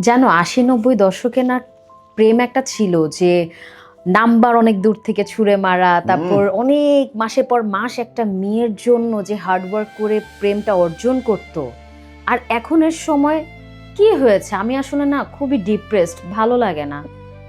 জানো আশি নব্বই দশকে না প্রেম একটা ছিল যে নাম্বার অনেক দূর থেকে ছুঁড়ে মারা তারপর অনেক মাসের পর মাস একটা মেয়ের জন্য যে হার্ডওয়ার্ক করে প্রেমটা অর্জন করত। আর এখনের সময় কি হয়েছে? আমি আসলে না খুবই ডিপ্রেসড ভালো লাগে না।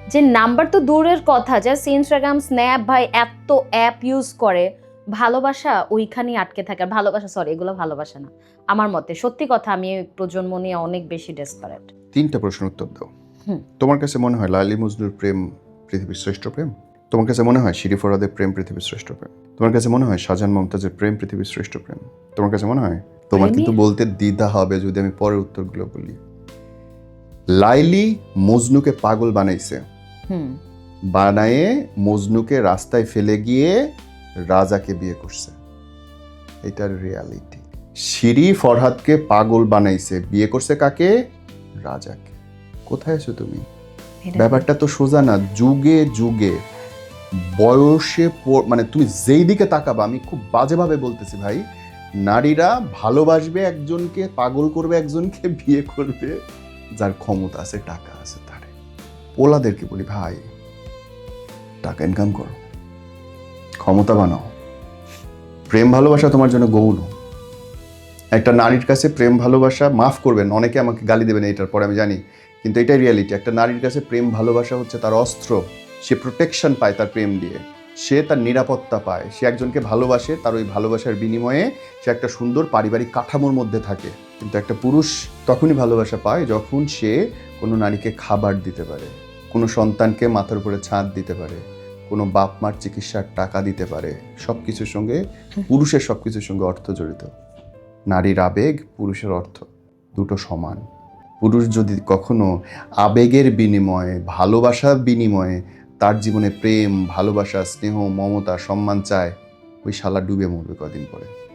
যে নাম্বার তো দূরের কথা জাস্ট ইনস্টাগ্রাম স্ন্যাপ ভাই এত অ্যাপ ইউজ করে ভালোবাসা ওইখানেই আটকে থাকে। ভালোবাসা সরি এগুলো ভালোবাসা না। আমার মতে সত্যি কথা আমি প্রজন্ম নিয়ে অনেক বেশি ডেসপারেট তিনটা প্রশ্ন উত্তর দাও। তোমার কাছে মনে হয় লালি মজনুর প্রেম পৃথিবীর শ্রেষ্ঠ প্রেম? তোমার কাছে মনে হয় শিরি ফরাদের প্রেম পৃথিবীর শ্রেষ্ঠ প্রেম? তোমার কাছে মনে হয় শাহজাহান মমতাজের প্রেম পৃথিবীর শ্রেষ্ঠ প্রেম? তোমার কাছে মনে হয়? তোমার কিন্তু বলতে দ্বিধা হবে যদি আমি পরের উত্তরগুলো বলি। লাইলি মজনুকে পাগল বানাইছে। বানায়ে মজনুকে রাস্তায় ফেলে গিয়ে রাজাকে বিয়ে করছে। এটার রিয়ালিটি শিরি ফরহাদকে পাগল বানাইছে। বিয়ে করছে কাকে? রাজাকে। কোথায় আছো তুমি? ব্যাপারটা তো সোজা না যুগে যুগে বয়সে মানে তুমি যেই দিকে তাকাবা আমি খুব বাজেভাবে বলতেছি ভাই নারীরা ভালোবাসবে একজনকে পাগল করবে একজনকে বিয়ে করবে যার ক্ষমতা আছে টাকা আছে তারে। পোলাদেরকে বলি ভাই টাকা ইনকাম করো। ক্ষমতা বানাও প্রেম ভালোবাসা তোমার জন্য গৌণ। একটা নারীর কাছে প্রেম, ভালোবাসা, মাফ করবেন, অনেকে আমাকে গালি দেবেন এটার পরে, আমি জানি। কিন্তু এটাই রিয়ালিটি একটা নারীর কাছে প্রেম, ভালোবাসা হচ্ছে তার অস্ত্র। সে প্রোটেকশন পায় তার প্রেম দিয়ে। সে তার নিরাপত্তা পায়। সে একজনকে ভালোবাসে, তার ওই ভালোবাসার বিনিময়ে সে একটা সুন্দর পারিবারিক কাঠামোর মধ্যে থাকে। কিন্তু একটা পুরুষ তখনই ভালোবাসা পায় যখন সে কোনো নারীকে খাবার দিতে পারে, কোনো সন্তানকে মাথার উপরে ছাদ দিতে পারে, কোনো বাপ মার চিকিৎসার টাকা দিতে পারে। সব কিছুর সঙ্গে, পুরুষের সব কিছুর সঙ্গে অর্থ জড়িত নারীর আবেগ, পুরুষের অর্থ দুটো সমান। পুরুষ যদি কখনো আবেগের বিনিময়ে, ভালোবাসার বিনিময়ে তার জীবনে প্রেম, ভালোবাসা, স্নেহ, মমতা, সম্মান চায়, ওই শালা ডুবে মরবে কদিন পরে।